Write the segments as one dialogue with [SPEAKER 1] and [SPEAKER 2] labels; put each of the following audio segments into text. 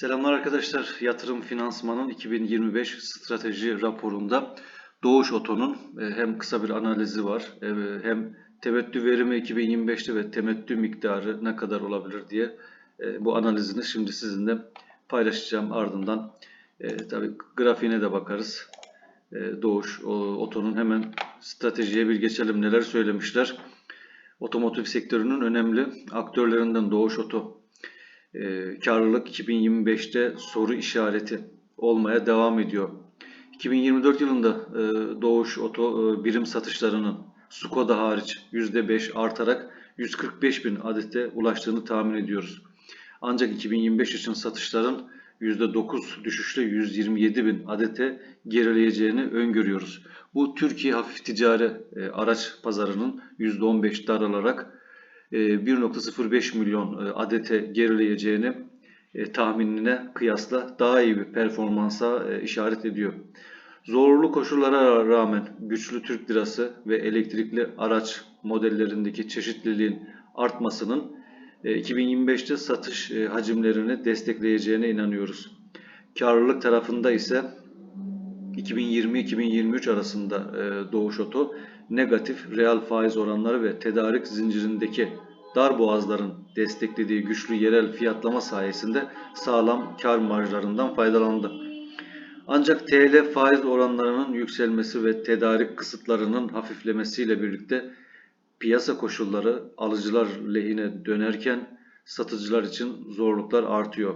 [SPEAKER 1] Selamlar arkadaşlar. Yatırım Finansman'ın 2025 strateji raporunda Doğuş Oto'nun e, hem kısa bir analizi var e, hem temettü verimi 2025'te ve temettü miktarı ne kadar olabilir diye e, bu analizini şimdi sizinle paylaşacağım. Ardından tabi grafiğine de bakarız. Doğuş Oto'nun hemen stratejiye bir geçelim. Neler söylemişler? Otomotiv sektörünün önemli aktörlerinden Doğuş Oto e, karlılık 2025'te soru işareti olmaya devam ediyor. 2024 yılında e, Doğuş Oto e, birim satışlarının Skoda hariç %5 artarak 145 bin adete ulaştığını tahmin ediyoruz. Ancak 2025 için satışların %9 düşüşle 127 bin adete gerileyeceğini öngörüyoruz. Bu Türkiye hafif ticari e, araç pazarının %15 daralarak 1.05 e, milyon e, adete gerileyeceğini e, tahminine kıyasla daha iyi bir performansa işaret ediyor. Zorlu koşullara rağmen güçlü Türk lirası ve elektrikli araç modellerindeki çeşitliliğin artmasının 2025'te satış hacimlerini destekleyeceğine inanıyoruz. Karlılık tarafında ise 2020-2023 arasında Doğuş Oto negatif reel faiz oranları ve tedarik zincirindeki dar boğazların desteklediği güçlü yerel fiyatlama sayesinde sağlam kar marjlarından faydalandı. Ancak TL faiz oranlarının yükselmesi ve tedarik kısıtlarının hafiflemesiyle birlikte piyasa koşulları alıcılar lehine dönerken satıcılar için zorluklar artıyor.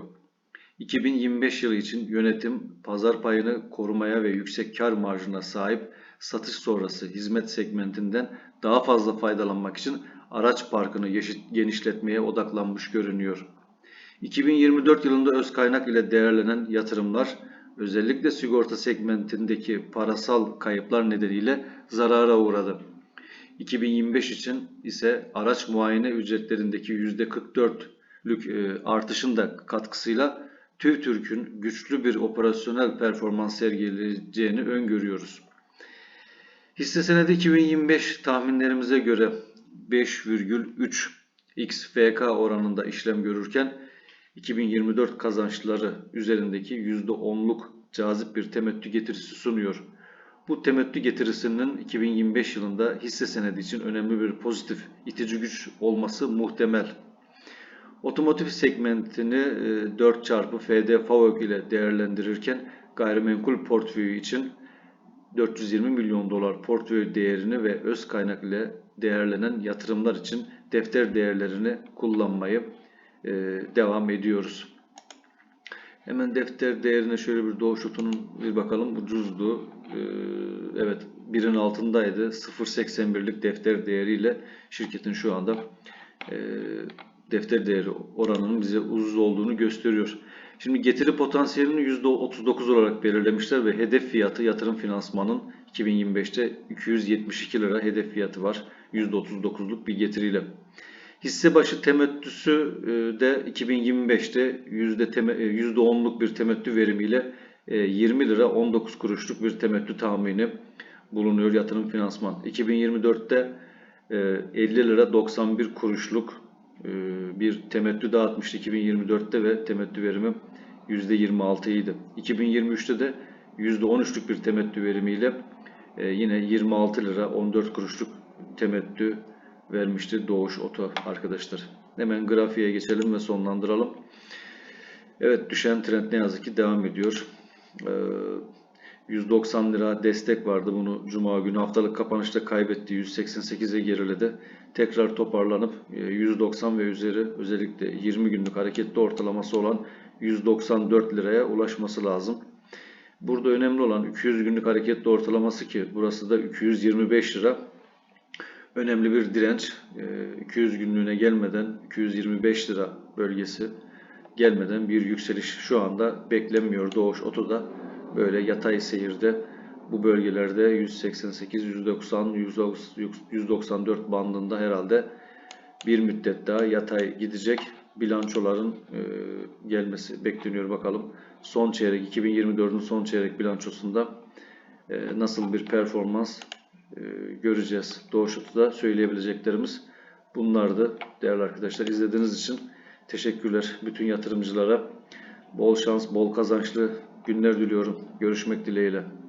[SPEAKER 1] 2025 yılı için yönetim pazar payını korumaya ve yüksek kar marjına sahip satış sonrası hizmet segmentinden daha fazla faydalanmak için araç parkını genişletmeye odaklanmış görünüyor. 2024 yılında öz kaynak ile değerlenen yatırımlar özellikle sigorta segmentindeki parasal kayıplar nedeniyle zarara uğradı. 2025 için ise araç muayene ücretlerindeki %44'lük e, artışın da katkısıyla TÜVTÜRK'ün güçlü bir operasyonel performans sergileyeceğini öngörüyoruz. Hisse senedi 2025 tahminlerimize göre 5,3 XFK oranında işlem görürken 2024 kazançları üzerindeki %10'luk cazip bir temettü getirisi sunuyor. Bu temettü getirisinin 2025 yılında hisse senedi için önemli bir pozitif itici güç olması muhtemel. Otomotiv segmentini 4 e, çarpı FD FAVÖK ile değerlendirirken gayrimenkul portföyü için 420 milyon dolar portföy değerini ve öz kaynak ile değerlenen yatırımlar için defter değerlerini kullanmayı e, devam ediyoruz. Hemen defter değerine şöyle bir doğuş otunun bir bakalım. Ucuzdu. Ee, evet birin altındaydı. 0.81'lik defter değeriyle şirketin şu anda e, defter değeri oranının bize ucuz olduğunu gösteriyor. Şimdi getiri potansiyelini %39 olarak belirlemişler ve hedef fiyatı yatırım finansmanın 2025'te 272 lira hedef fiyatı var. %39'luk bir getiriyle. Hisse başı temettüsü e, de 2025'te %10'luk e, bir temettü verimiyle 20 e, lira 19 kuruşluk bir temettü tahmini bulunuyor yatırım finansman. 2024'te 50 lira 91 kuruşluk bir temettü dağıtmıştı 2024'te ve temettü verimi %26 idi. 2023'te de %13'lük bir temettü verimiyle yine 26 lira 14 kuruşluk temettü vermişti Doğuş Oto arkadaşlar. Hemen grafiğe geçelim ve sonlandıralım. Evet düşen trend ne yazık ki devam ediyor. Ee, 190 lira destek vardı. Bunu Cuma günü haftalık kapanışta kaybetti. 188'e geriledi. Tekrar toparlanıp 190 e, ve üzeri özellikle 20 günlük hareketli ortalaması olan 194 liraya ulaşması lazım. Burada önemli olan 200 günlük hareketli ortalaması ki burası da 225 lira. Önemli bir direnç. 200 e, günlüğüne gelmeden 225 lira bölgesi gelmeden bir yükseliş şu anda beklenmiyor. Doğuş Oto'da böyle yatay seyirde bu bölgelerde 188, 190, 194 bandında herhalde bir müddet daha yatay gidecek bilançoların e, gelmesi bekleniyor bakalım. Son çeyrek 2024'ün son çeyrek bilançosunda e, nasıl bir performans e, göreceğiz. Doğuşutu'da söyleyebileceklerimiz bunlardı değerli arkadaşlar. izlediğiniz için teşekkürler bütün yatırımcılara. Bol şans, bol kazançlı günler diliyorum. Görüşmek dileğiyle.